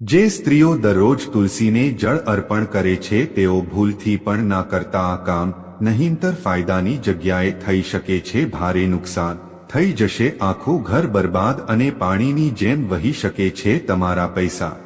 જે સ્ત્રીઓ દરરોજ તુલસીને જળ અર્પણ કરે છે, તેઓ ભૂલથી પણ ના કરતા આ કામ. નહીંતર ફાયદાની જગ્યાએ થઈ શકે છે, ભારે નુકસાન. થઈ જશે, આખું ઘર બરબાદ અને પાણીની જેમ વહી શકે છે, તમારા પૈસા.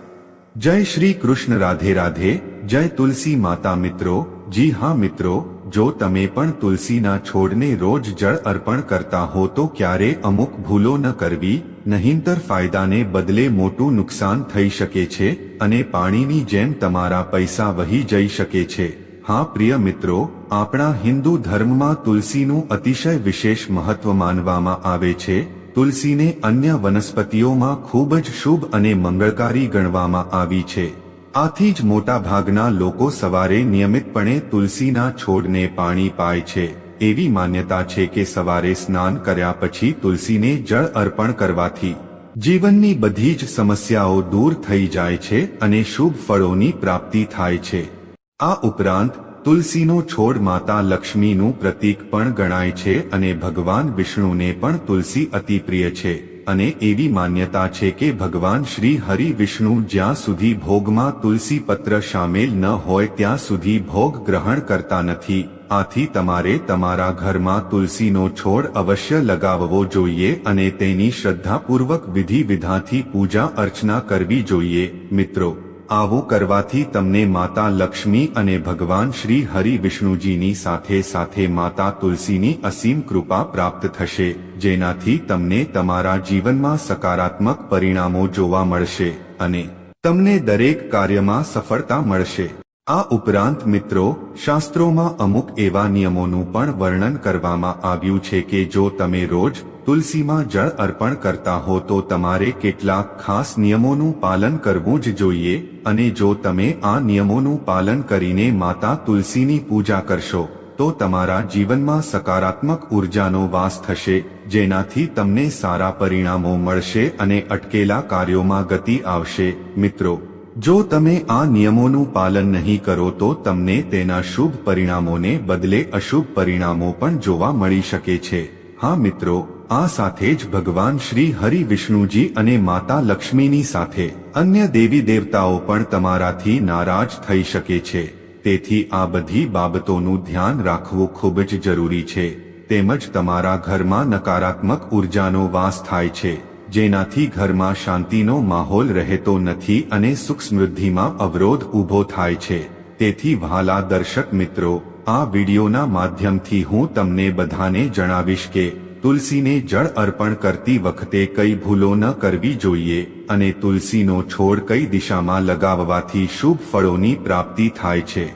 જય શ્રી કૃષ્ણ, રાધે રાધે. જય તુલસી માતા મિત્રો. જી હા મિત્રો. જો તમે પણ તુલસીના છોડને રોજ જળ અર્પણ કરતા હો તો ક્યારે અમુક ભૂલો ન કરવી, નહીંતર ફાયદાને બદલે મોટું નુકસાન થઈ શકે છે અને પાણીની જેમ તમારા પૈસા વહી જઈ શકે છે. હા, પ્રિય મિત્રો, આપણા હિન્દુ ધર્મમાં તુલસીનું અતિશય વિશેષ મહત્વ માનવામાં આવે છે. તુલસીને અન્ય વનસ્પતિઓમાં ખૂબ જ શુભ અને મંગળકારી ગણવામાં આવી છે. આથી જ મોટા ભાગના લોકો સવારે નિયમિતપણે તુલસીના છોડને પાણી પાય છે. એવી માન્યતા છે કે સવારે સ્નાન કર્યા પછી તુલસીને જળ અર્પણ કરવાથી જીવનની બધી જ સમસ્યાઓ દૂર થઈ જાય છે અને શુભ ફળોની પ્રાપ્તિ થાય છે. આ ઉપરાંત, તુલસીનો છોડ માતા લક્ષ્મીનું પ્રતીક પણ ગણાય છે અને ભગવાન વિષ્ણુને પણ તુલસી અતિ પ્રિય છે. અને એવી માન્યતા છે કે ભગવાન શ્રી હરિ વિષ્ણુ જ્યાં સુધી ભોગમાં તુલસી પત્ર સામેલ ન હોય ત્યાં સુધી ભોગ ગ્રહણ કરતા નથી. આથી તમારે તમારા ઘરમાં તુલસીનો છોડ અવશ્ય લગાવવો જોઈએ અને તેની શ્રદ્ધાપૂર્વક વિધિ વિધાથી પૂજા અર્ચના કરવી જોઈએ. મિત્રો આવું કરવાથી તમને માતા લક્ષ્મી અને ભગવાન શ્રી હરિ વિષ્ણુજીની સાથે સાથે માતા તુલસીની અસીમ કૃપા પ્રાપ્ત થશે, જેનાથી તમને તમારા જીવનમાં સકારાત્મક પરિણામો જોવા મળશે અને તમને દરેક કાર્યમાં સફળતા મળશે. આ ઉપરાંત મિત્રો, શાસ્ત્રોમાં અમુક એવા નિયમોનું પણ વર્ણન કરવામાં આવ્યું છે કે જો તમે રોજ તુલસીમાં જળ અર્પણ કરતા હો તો તમારે કેટલાક ખાસ નિયમોનું પાલન કરવું જ જોઈએ અને જો તમે આ નિયમોનું પાલન કરીને માતા તુલસીની પૂજા કરશો, તો તમારા જીવનમાં સકારાત્મક ઉર્જાનો વાસ થશે, જેનાથી તમને સારા પરિણામો મળશે અને અટકેલા કાર્યોમાં ગતિ આવશે. મિત્રો, જો તમે આ નિયમોનું પાલન નહીં કરો તો તમને તેના શુભ પરિણામોને બદલે અશુભ પરિણામો પણ જોવા મળી શકે છે. હા મિત્રો આ સાથે જ ભગવાન શ્રી હરિ વિષ્ણુજી અને માતા લક્ષ્મીની સાથે અન્ય દેવી દેવતાઓ પણ તમારાથી નારાજ થઈ શકે છે. તેથી આ બધી બાબતોનું ધ્યાન રાખવું ખૂબ જ જરૂરી છે. તેમજ તમારા ઘરમાં નકારાત્મક ઉર્જાનો વાસ થાય છે. જેનાથી ઘરમાં શાંતિનો માહોલ રહેતો નથી અને સુખ સમૃદ્ધિમાં અવરોધ ઊભો થાય છે. તેથી વહાલા દર્શક મિત્રો, આ વિડીયોના માધ્યમથી હું તમને બધાને જણાવીશ કે તુલસીને જળ અર્પણ કરતી વખતે કઈ ભૂલો ન કરવી જોઈએ અને તુલસીનો છોડ કઈ દિશામાં લગાવવાથી શુભ ફળોની પ્રાપ્તિ થાય છે.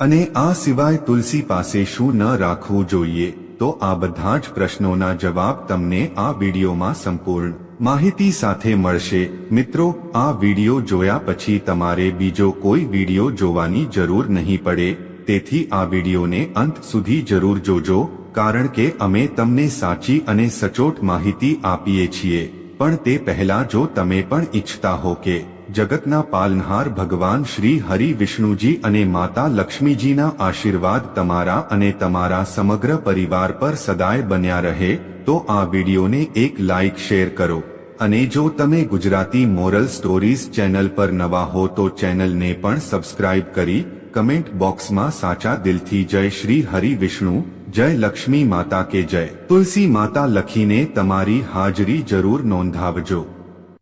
અને આ સિવાય તુલસી પાસે શું ન રાખવું જોઈએ? તો આ બધા જ પ્રશ્નોના જવાબ તમને આ વિડીયોમાં સંપૂર્ણ માહિતી સાથે મળશે. મિત્રો, આ વીડિયો જોયા પછી તમારે બીજો કોઈ વીડિયો જોવાની જરૂર નહીં પડે. તેથી આ વિડીયોને અંત સુધી જરૂર જોજો. કારણ કે અમે તમને સાચી અને સચોટ માહિતી આપીએ છીએ. પણ તે પહેલા જો તમે પણ ઈચ્છતા હો કે જગતના પાલનહાર ભગવાન શ્રી હરિ વિષ્ણુજી અને માતા લક્ષ્મીજીના આશીર્વાદ તમારા અને તમારા સમગ્ર પરિવાર પર સદાય બન્યા રહે, તો આ વિડીયોને એક લાઇક શેર કરો. અને જો તમે ગુજરાતી મોરલ સ્ટોરીઝ ચેનલ પર નવા હો તો ચેનલને પણ સબસ્ક્રાઇબ કરી કમેન્ટ બોક્સમાં સાચા દિલથી જય શ્રી હરિ વિષ્ણુ, જય લક્ષ્મી માતા કે જય. તુલસી માતા લખીને તમારી હાજરી જરૂર નોંધાવજો.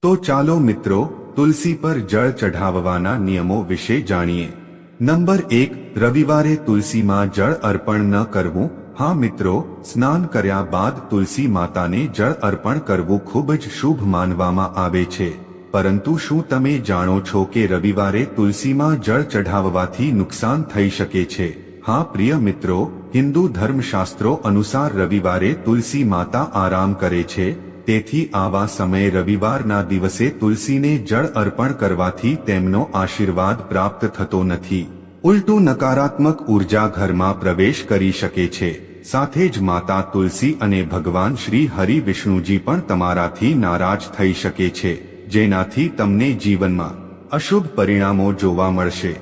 તો ચાલો મિત્રો, તુલસી પર જળ ચઢાવવાના નિયમો વિશે જાણીએ. નંબર એક, રવિવારે તુલસીમાં જળ અર્પણ ન કરવું. હા મિત્રો, સ્નાન કર્યા બાદ તુલસી માતાને જળ અર્પણ કરવું ખૂબ જ શુભ માનવામાં આવે છે. પરંતુ શું તમે જાણો છો કે રવિવારે તુલસીમાં જળ ચઢાવવાથી નુકસાન થઈ શકે છે? હા, પ્રિય મિત્રો, હિન્દુ ધર્મશાસ્ત્રો અનુસાર રવિવારે તુલસી માતા આરામ કરે છે. તેથી આવા સમયે રવિવારના દિવસે તુલસીને જળ અર્પણ કરવાથી તેમનો આશીર્વાદ પ્રાપ્ત થતો નથી. ઉલટું નકારાત્મક ઊર્જા ઘરમાં પ્રવેશ કરી શકે છે. સાથે જ માતા તુલસી અને ભગવાન શ્રી હરિ વિષ્ણુજી પણ તમારાથી નારાજ થઈ શકે છે. જેનાથી તમને જીવનમાં અશુભ પરિણામો જોવા મળશે.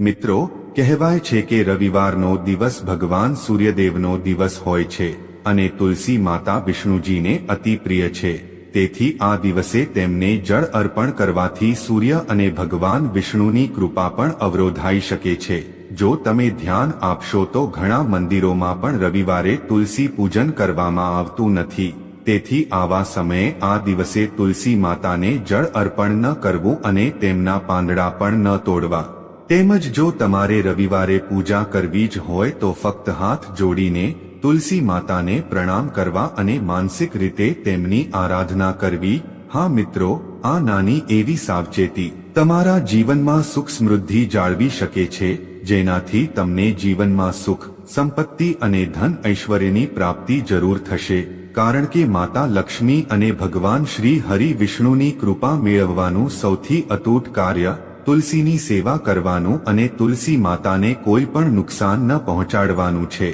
મિત્રો, કહેવાય છે કે રવિવારનો દિવસ ભગવાન સૂર્યદેવનો દિવસ હોય છે અને તુલસી માતા વિષ્ણુજીને અતિ પ્રિય છે. તેથી આ દિવસે તેમને જળ અર્પણ કરવાથી સૂર્ય અને ભગવાન વિષ્ણુની કૃપા પણ અવરોધાઈ શકે છે. જો તમે ધ્યાન આપશો તો ઘણા મંદિરોમાં પણ રવિવારે તુલસી પૂજન કરવામાં આવતું નથી. તેથી આવા સમયે આ દિવસે તુલસી માતાને જળ અર્પણ ન કરવું અને તેમના પાંદડા પણ ન તોડવા. તેમજ જો તમારે રવિવારે પૂજા કરવી જ હોય તો ફક્ત હાથ જોડીને તુલસી માતાને પ્રણામ કરવા અને માનસિક રીતે તેમની આરાધના કરવી. હા મિત્રો, આ નાની એવી સાવચેતી તમારા જીવનમાં સુખ સમૃદ્ધિ જાળવી શકે છે, જેનાથી તમને જીવનમાં સુખ, સંપત્તિ અને ધન ઐશ્વર્યની પ્રાપ્તિ જરૂર થશે. કારણ કે માતા લક્ષ્મી અને ભગવાન શ્રી હરિ વિષ્ણુની કૃપા મેળવવાનું સૌથી અતૂટ કાર્ય, તુલસીની સેવા કરવાનું અને તુલસી માતાને કોઈ પણ નુકસાન ન પહોંચાડવાનું છે.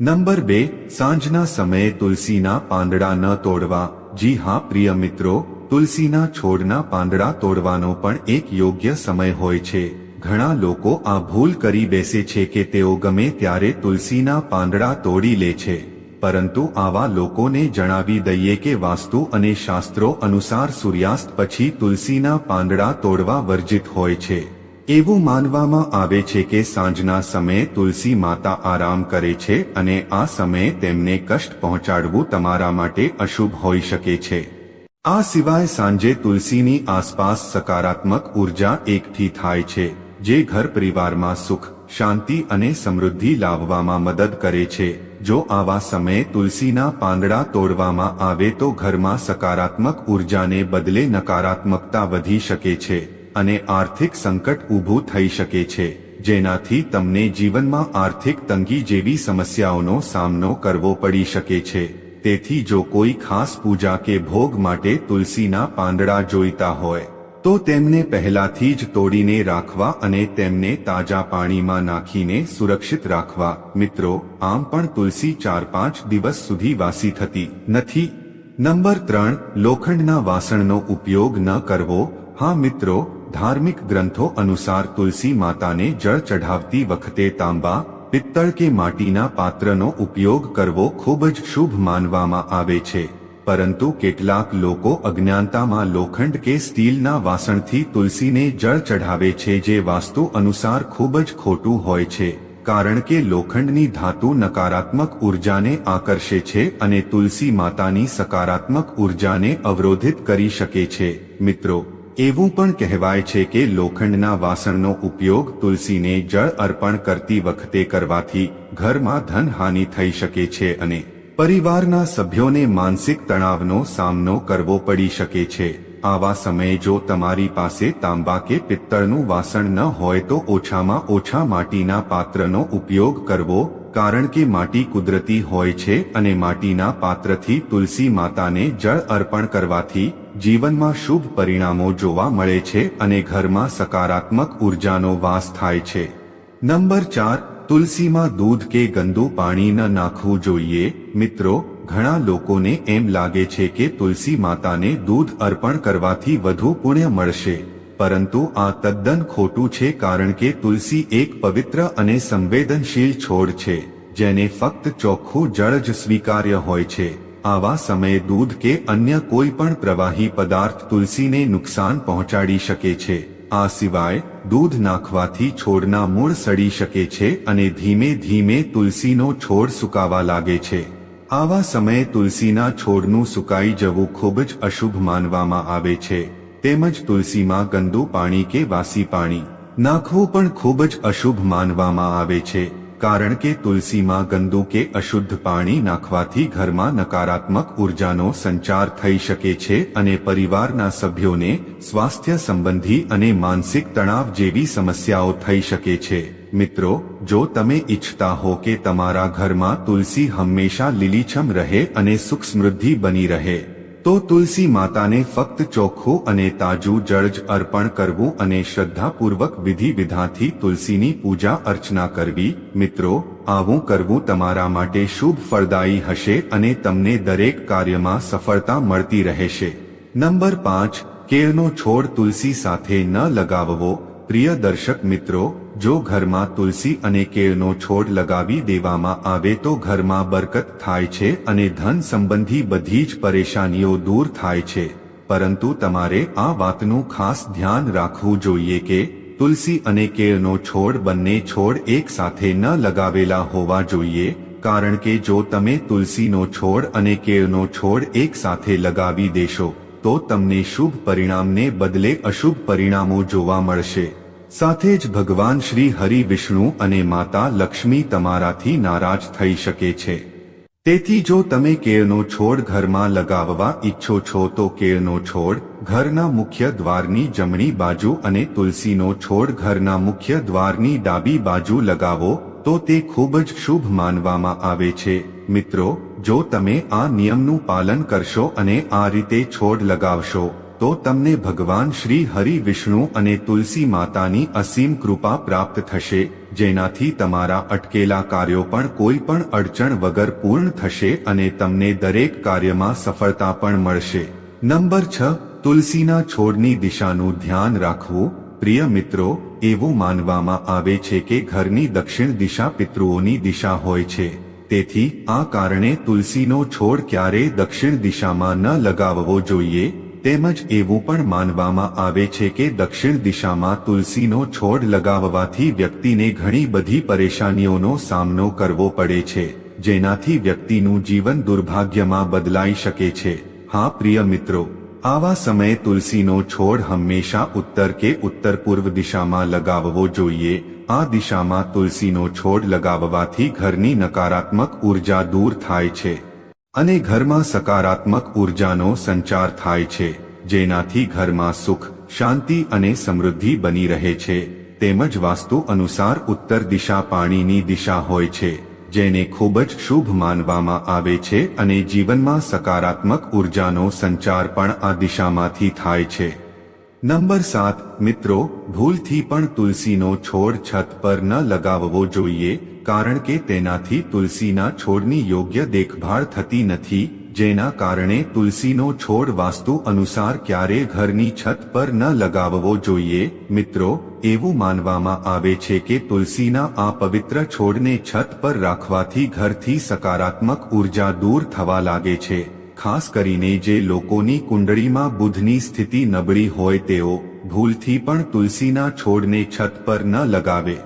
નંબર બે, સાંજના સમયે તુલસીના પાંદડા ન તોડવા. જી હા, પ્રિય મિત્રો, તુલસીના છોડના પાંદડા તોડવાનો પણ એક યોગ્ય સમય હોય છે. ઘણા લોકો આ ભૂલ કરી બેસે છે કે તેઓ ગમે ત્યારે તુલસીના પાંદડા તોડી લે છે. પરંતુ આવા લોકોને જણાવી દઈએ કે વાસ્તુ અને શાસ્ત્રો અનુસાર સૂર્યાસ્ત પછી તુલસીના પાંદડા તોડવા વર્જિત હોય છે. એવું માનવામાં આવે છે કે સાંજના સમયે તુલસી માતા આરામ કરે છે અને આ સમયે તેમને કષ્ટ પહોંચાડવું તમારા માટે અશુભ હોઈ શકે છે. આ સિવાય સાંજે તુલસીની આસપાસ સકારાત્મક ઊર્જા એકઠી થાય છે, જે ઘર પરિવારમાં સુખ શાંતિ અને સમૃદ્ધિ લાવવામાં મદદ કરે છે. જો આવા સમયે તુલસીના પાંદડા તોડવામાં આવે તો ઘરમાં સકારાત્મક ઉર્જાને બદલે નકારાત્મકતા વધી શકે છે અને આર્થિક સંકટ ઊભું થઈ શકે છે. જેનાથી તમને જીવનમાં આર્થિક તંગી જેવી સમસ્યાઓનો સામનો કરવો પડી શકે છે. તેથી જો કોઈ ખાસ પૂજા કે ભોગ માટે તુલસીના પાંદડા જોઈતા હોય તો તેમને પહેલાથી જ તોડીને રાખવા અને તેમને તાજા પાણીમાં નાખીને સુરક્ષિત રાખવા. મિત્રો, આમ પણ તુલસી ચાર પાંચ દિવસ સુધી વાસી થતી નથી. નંબર ત્રણ, લોખંડના વાસણનો ઉપયોગ ન કરવો. હા, મિત્રો, ધાર્મિક ગ્રંથો અનુસાર તુલસી માતાને જળ ચઢાવતી વખતે તાંબા, પિત્તળ કે માટીના પાત્રનો ઉપયોગ કરવો ખૂબ જ શુભ માનવામાં આવે છે. પરંતુ કેટલાક લોકો અજ્ઞાનતામાં લોખંડ કે સ્ટીલના વાસણથી તુલસીને જળ ચઢાવે છે જે વાસ્તુ અનુસાર ખૂબ જ ખોટું હોય છે, કારણ કે લોખંડની ધાતુ નકારાત્મક ઉર્જાને આકર્ષે છે અને તુલસી માતાની સકારાત્મક ઉર્જાને અવરોધિત કરી શકે છે. મિત્રો, એવું પણ કહેવાય છે કે લોખંડના વાસણનો ઉપયોગ તુલસીને જળ અર્પણ કરતી વખતે કરવાથી ઘરમાં ધનહાનિ થઈ શકે છે અને પરિવારના સભ્યોને માનસિક તણાવનો સામનો કરવો પડી શકે છે. આવા સમયે જો તમારી પાસે તાંબા કે પિત્તળનું વાસણ ન હોય તો ઓછામાં ઓછા માટીના પાત્રનો ઉપયોગ કરવો, કારણ કે માટી કુદરતી હોય છે અને માટીના પાત્રથી તુલસી માતાને જળ અર્પણ કરવાથી જીવનમાં શુભ પરિણામો જોવા મળે છે અને ઘરમાં સકારાત્મક ઉર્જાનો વાસ થાય છે. નંબર ચાર તુલસીમાં દૂધ કે ગંદુ પાણી ન નાખવું જોઈએ. મિત્રો, ઘણા લોકોને એમ લાગે છે કે તુલસી માતાને દૂધ અર્પણ કરવાથી વધુ પુણ્ય મળશે. પરંતુ આ તદ્દન ખોટું છે કારણ કે તુલસી એક પવિત્ર અને સંવેદનશીલ છોડ છે, જેને ફક્ત ચોખ્ખું જળ જ સ્વીકાર્ય હોય છે. આવા સમયે દૂધ કે અન્ય કોઈ પણ પ્રવાહી પદાર્થ તુલસીને નુકસાન પહોંચાડી શકે છે. આ સિવાય દૂધ નાખવાથી છોડના મૂળ સડી શકે છે અને ધીમે ધીમે તુલસીનો છોડ સુકાવા લાગે છે. આવા સમયે તુલસીના છોડનું સુકાઈ જવું ખૂબ જ અશુભ માનવામાં આવે છે. તેમજ તુલસીમાં ગંદુ પાણી કે વાસી પાણી નાખવું પણ ખૂબ જ અશુભ માનવામાં આવે છે. કારણ કે તુલસીમાં ગંદુ કે અશુદ્ધ પાણી નાખવાથી ઘરમાં નકારાત્મક ઉર્જાનો સંચાર થઈ શકે છે અને પરિવારના સભ્યોને સ્વાસ્થ્ય સંબંધી અને માનસિક તણાવ જેવી સમસ્યાઓ થઈ શકે છે. મિત્રો, જો તમે ઈચ્છતા હો કે તમારા ઘરમાં તુલસી હંમેશા લીલીછમ રહે અને સુખ સમૃદ્ધિ બની રહે તો તુલસી માતાને ફક્ત ચોખ્ખું અને તાજું જળ અર્પણ કરવું અને શ્રદ્ધાપૂર્વક વિધિ વિધાથી તુલસીની પૂજા અર્ચના કરવી, મિત્રો, આવું કરવું તમારા માટે શુભ ફળદાયી હશે અને તમને દરેક કાર્યમાં સફળતા મળતી રહેશે. નંબર પાંચ, કેળનો છોડ તુલસી સાથે ન લગાવવો. પ્રિય દર્શક મિત્રો જો ઘરમાં તુલસી અને કેળનો છોડ લગાવી દેવામાં આવે તો ઘરમાં બરકત થાય છે અને ધન સંબંધી બધી જ પરેશાનીઓ દૂર થાય છે. પરંતુ તમારે આ વાતનું ખાસ ધ્યાન રાખવું જોઈએ કે તુલસી અને કેળનો છોડ બંને છોડ એક સાથે ન લગાવેલા હોવા જોઈએ, કારણ કે જો તમે તુલસીનો છોડ અને કેળનો છોડ એક સાથે લગાવી દેશો, તો તમને શુભ પરિણામને બદલે અશુભ પરિણામો જોવા મળશે. સાથે જ ભગવાન શ્રી હરિ વિષ્ણુ અને માતા લક્ષ્મી તમારાથી નારાજ થઈ શકે છે. તેથી જો તમે કેળનો છોડ ઘરમાં લગાવવા ઈચ્છો છો તો કેળનો છોડ ઘરના મુખ્ય દ્વારની જમણી બાજુ અને તુલસીનો છોડ ઘરના મુખ્ય દ્વારની ડાબી બાજુ લગાવો, તો તે ખૂબ જ શુભ માનવામાં આવે છે. મિત્રો, જો તમે આ નિયમનું પાલન કરશો અને આ રીતે છોડ લગાવશો તો તમને ભગવાન શ્રી હરિ વિષ્ણુ અને તુલસી માતાની અસીમ કૃપા પ્રાપ્ત થશે, જેનાથી તમારા અટકેલા કાર્યો પણ કોઈ પણ અડચણ વગર પૂર્ણ થશે અને તમને દરેક કાર્યમાં સફળતા પણ મળશે. નંબર છ, તુલસીના છોડની દિશાનું ધ્યાન રાખવું. પ્રિય મિત્રો, એવું માનવામાં આવે છે કે ઘરની દક્ષિણ દિશા પિતૃઓની દિશા હોય છે. તેથી, આ કારણે તુલસીનો છોડ ક્યારેય દક્ષિણ દિશામાં ન લગાવવો જોઈએ. તેમજ એવું પણ માનવામાં આવે છે કે દક્ષિણ દિશામાં તુલસીનો છોડ લગાવવાથી વ્યક્તિને ઘણી બધી પરેશાનીઓનો સામનો કરવો પડે છે, જેનાથી વ્યક્તિનું જીવન દુર્ભાગ્યમાં બદલાઈ શકે છે. હા, પ્રિય મિત્રો, આવા સમયે તુલસીનો છોડ હંમેશા ઉત્તર કે ઉત્તર પૂર્વ દિશામાં લગાવવો જોઈએ. આ દિશામાં તુલસીનો છોડ લગાવવાથી ઘરની નકારાત્મક ઊર્જા દૂર થાય છે. અને ઘરમાં સકારાત્મક ઉર્જાનો સંચાર થાય છે, જેનાથી ઘરમાં સુખ, શાંતિ અને સમૃદ્ધિ બની રહે છે. તેમજ વાસ્તુ અનુસાર ઉત્તર દિશા પાણીની દિશા હોય છે, જેને ખૂબ જ શુભ માનવામાં આવે છે અને જીવનમાં સકારાત્મક ઉર્જાનો સંચાર પણ આ દિશામાંથી થાય છે. નંબર સાત, મિત્રો, ભૂલથી પણ તુલસીનો છોડ છત પર ન લગાવવો જોઈએ, કારણ કે તેનાથી તુલસીના છોડની યોગ્ય દેખભાળ થતી નથી, જેના કારણે તુલસીનો છોડ વાસ્તુ અનુસાર ક્યારે ઘરની છત પર ન લગાવવો જોઈએ, મિત્રો, એવું માનવામાં આવે છે કે તુલસીના આ પવિત્ર છોડને છત પર રાખવાથી ઘરથી સકારાત્મક ઊર્જા દૂર થવા લાગે છે. ખાસ કરીને જે લોકોની કુંડળીમાં બુધની સ્થિતિ નબળી હોય તેઓ ભૂલથી પણ તુલસીના છોડને છત પર ન લગાવે.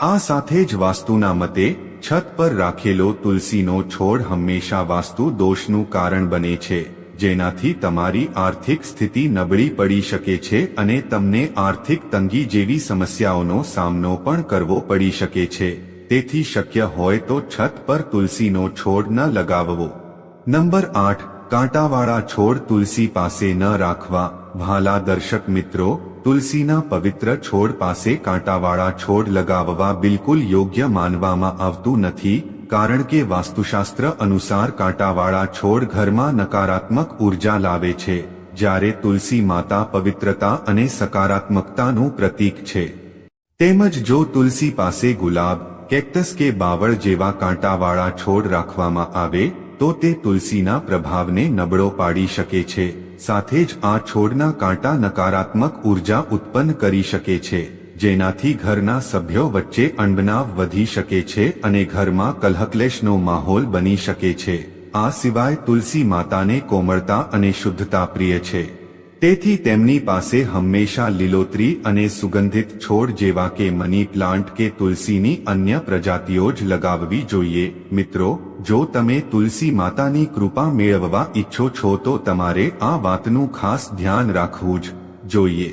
આ સાથે જ વાસ્તુના મતે, છત પર રાખેલો તુલસીનો છોડ હંમેશા વાસ્તુ દોષનું કારણ બને છે, જેનાથી તમારી આર્થિક સ્થિતિ નબળી પડી શકે છે અને તમને આર્થિક તંગી જેવી સમસ્યાઓનો સામનો પણ કરવો પડી શકે છે. તેથી શક્ય હોય તો છત પર તુલસીનો છોડ ન લગાવવો. નંબર આઠ કાંટાવાળા છોડ તુલસી પાસે ન રાખવા, ભાલા દર્શક મિત્રો, તુલસીના પવિત્ર છોડ પાસે કાંટાવાળા છોડ લગાવવા બિલકુલ યોગ્ય માનવામાં આવતું નથી, કારણ કે વાસ્તુશાસ્ત્ર અનુસાર કાંટાવાળા છોડ ઘરમાં નકારાત્મક ઊર્જા લાવે છે, જ્યારે તુલસી માતા પવિત્રતા અને સકારાત્મકતાનું પ્રતીક છે. તેમજ જો તુલસી પાસે ગુલાબ, કેક્ટસ કે બાવળ જેવા કાંટાવાળા છોડ રાખવામાં આવે તો તે તુલસીના પ્રભાવને નબળો પાડી શકે છે, સાથે જ આ છોડના કાંટા નકારાત્મક ઊર્જા ઉત્પન્ન કરી શકે છે, જેનાથી ઘરના સભ્યો વચ્ચે અણબનાવ વધી શકે છે અને ઘરમાં કલહકલેશનો માહોલ બની શકે છે. આ સિવાય તુલસી માતાને કોમળતા અને શુદ્ધતા પ્રિય છે. તેથી તેમની પાસે હંમેશા લીલોતરી અને સુગંધિત છોડ જેવા કે મની પ્લાન્ટ કે તુલસીની અન્ય પ્રજાતિઓ જ લગાવવી જોઈએ. મિત્રો, જો તમે તુલસી માતાની કૃપા મેળવવા ઈચ્છો છો તો તમારે આ વાતનું ખાસ ધ્યાન રાખવું જ જોઈએ.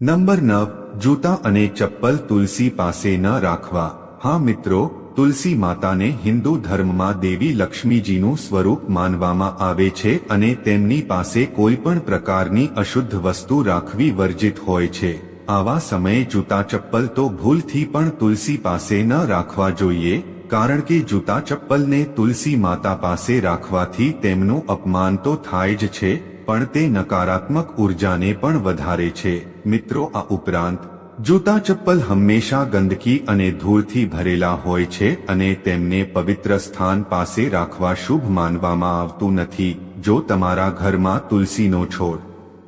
નંબર નવ, જૂતા અને ચપ્પલ તુલસી પાસે ન રાખવા. હા મિત્રો તુલસી માતાને હિન્દુ ધર્મમાં દેવી લક્ષ્મીજીનું સ્વરૂપ માનવામાં આવે છે અને તેમની પાસે કોઈ પણ પ્રકારની અશુદ્ધ વસ્તુ રાખવી વર્જિત હોય છે. આવા સમયે જૂતા ચપ્પલ તો ભૂલથી પણ તુલસી પાસે ન રાખવા જોઈએ, કારણ કે જૂતા ચપ્પલને તુલસી માતા પાસે રાખવાથી તેમનું અપમાન તો થાય જ છે, પણ તે નકારાત્મક ઉર્જાને પણ વધારે છે. મિત્રો, આ ઉપરાંત જૂતા ચપ્પલ હંમેશા ગંદકી અને ધૂળથી ભરેલા હોય છે અને તેમને પવિત્ર સ્થાન પાસે રાખવા શુભ માનવામાં આવતું નથી. જો તમારા ઘરમાં તુલસીનો છોડ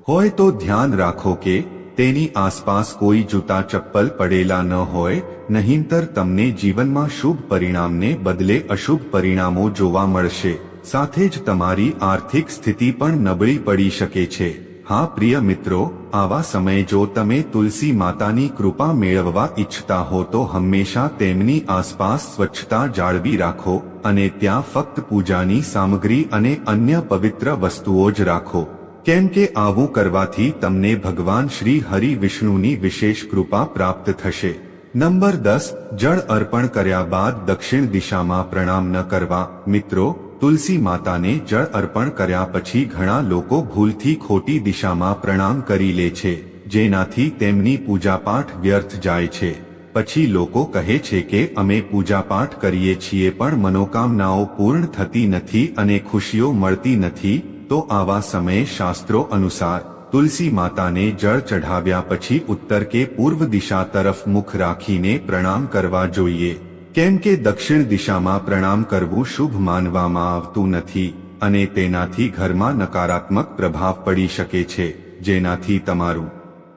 હોય તો ધ્યાન રાખો કે તેની આસપાસ કોઈ જૂતા ચપ્પલ પડેલા ન હોય, નહીંતર તમને જીવનમાં શુભ પરિણામને બદલે અશુભ પરિણામો જોવા મળશે. સાથે જ તમારી આર્થિક સ્થિતિ પણ નબળી પડી શકે છે. હા, પ્રિય મિત્રો, આવા સમયે જો તમે તુલસી માતાની કૃપા મેળવવા ઈચ્છતા હો, તો હંમેશા તેમની આસપાસ સ્વચ્છતા જાળવી રાખો અને ત્યાં ફક્ત પૂજાની સામગ્રી અને અન્ય પવિત્ર વસ્તુઓ જ રાખો. કેમ કે આવું કરવાથી તમને ભગવાન શ્રી હરિ વિષ્ણુની વિશેષ કૃપા પ્રાપ્ત થશે. નંબર દસ, જળ અર્પણ કર્યા બાદ દક્ષિણ દિશામાં પ્રણામ ન કરવા. મિત્રો તુલસી માતાને જળ અર્પણ કર્યા પછી ઘણા લોકો ભૂલથી ખોટી દિશામાં પ્રણામ કરી લે છે, જેનાથી તેમની પૂજાપાઠ વ્યર્થ જાય છે. પછી લોકો કહે છે કે, અમે પૂજાપાઠ કરીએ છીએ પણ મનોકામનાઓ પૂર્ણ થતી નથી અને ખુશીઓ મળતી નથી. તો આવા સમયે શાસ્ત્રો અનુસાર, તુલસી માતાને જળ ચઢાવ્યા પછી ઉત્તર કે પૂર્વ દિશા તરફ મુખ રાખીને પ્રણામ કરવા જોઈએ. કેમ કે દક્ષિણ દિશામાં પ્રણામ કરવું શુભ માનવામાં આવતું નથી અને તેનાથી ઘરમાં નકારાત્મક પ્રભાવ પડી શકે છે, જેનાથી તમારું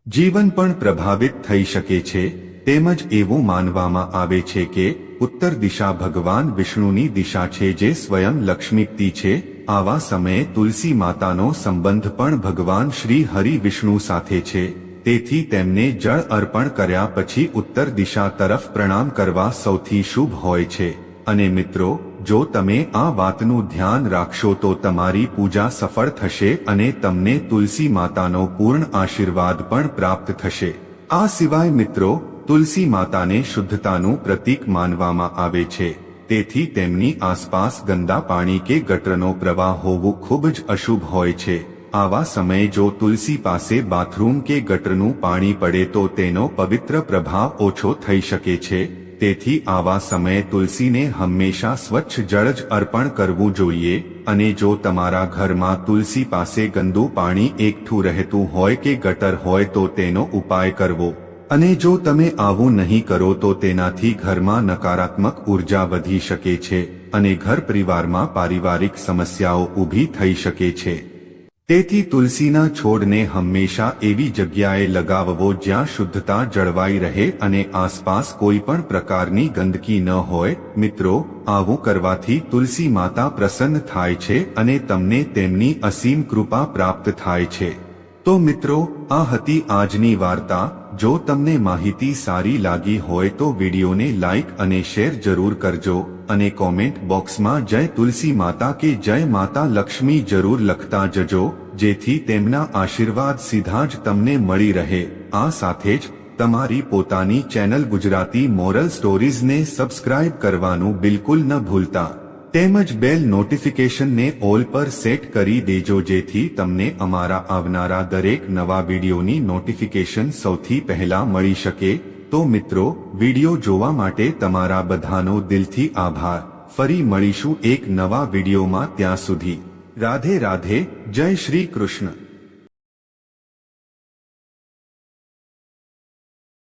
જીવન પણ પ્રભાવિત થઈ શકે છે. તેમજ એવું માનવામાં આવે છે કે ઉત્તર દિશા ભગવાન વિષ્ણુની દિશા છે જે સ્વયં લક્ષ્મીપ્તિ છે. આવા સમયે તુલસી માતાનો સંબંધ પણ ભગવાન શ્રી હરિ વિષ્ણુ સાથે છે. તેથી તેમને જળ અર્પણ કર્યા પછી ઉત્તર દિશા તરફ પ્રણામ કરવા સૌથી શુભ હોય છે. અને મિત્રો, જો તમે આ વાતનું ધ્યાન રાખશો તો તમારી પૂજા સફળ થશે અને તમને તુલસી માતાનો પૂર્ણ આશીર્વાદ પણ પ્રાપ્ત થશે. આ સિવાય મિત્રો, તુલસી માતાને શુદ્ધતાનું પ્રતીક માનવામાં આવે છે. તેથી તેમની આસપાસ ગંદા પાણી કે ગટરનો પ્રવાહ હોવું ખૂબ જ અશુભ હોય છે. આવા સમયે જો તુલસી પાસે બાથરૂમ કે ગટરનું પાણી પડે તો તેનો પવિત્ર પ્રભાવ ઓછો થઈ શકે છે. તેથી આવા સમયે તુલસીને હંમેશા સ્વચ્છ જળ જ અર્પણ કરવું જોઈએ અને જો તમારા ઘરમાં તુલસી પાસે ગંદુ પાણી એકઠું રહેતું હોય કે ગટર હોય તો તેનો ઉપાય કરવો. અને જો તમે આવું નહીં કરો તો તેનાથી ઘરમાં નકારાત્મક ઊર્જા વધી શકે છે અને ઘર પરિવારમાં પારિવારિક સમસ્યાઓ ઊભી થઈ શકે છે. તેથી તુલસીના છોડને હંમેશા એવી જગ્યાએ લગાવવો જ્યાં શુદ્ધતા જળવાઈ રહે અને આસપાસ કોઈ પણ પ્રકારની ગંદકી ન હોય. મિત્રો, આવું કરવાથી તુલસી માતા પ્રસન્ન થાય છે અને તમને તેમની અસીમ કૃપા પ્રાપ્ત થાય છે. તો મિત્રો, આ હતી આજની વાર્તા. જો તમને માહિતી સારી લાગી હોય તો વિડીયોને લાઇક અને શેર જરૂર કરજો અને કોમેન્ટ બોક્સમાં જય તુલસી માતા કે જય માતા લક્ષ્મી જરૂર લખતા જજો, જેથી તેમના આશીર્વાદ સીધા જ તમને મળી રહે. આ સાથે જ તમારી પોતાની ચેનલ ગુજરાતી મોરલ સ્ટોરીઝને સબસ્ક્રાઇબ કરવાનું બિલકુલ ન ભૂલતા. તેમજ બેલ નોટિફિકેશનને ઓલ પર સેટ કરી દેજો જેથી તમને અમારા આવનારા દરેક નવા વિડીયોની નોટિફિકેશન સૌથી પહેલા મળી શકે. તો મિત્રો, વીડિયો જોવા માટે તમારા બધાનો દિલથી આભાર. ફરી મળીશું એક નવા વિડીયોમાં ત્યાં સુધી. રાધે રાધે, જય શ્રી કૃષ્ણ.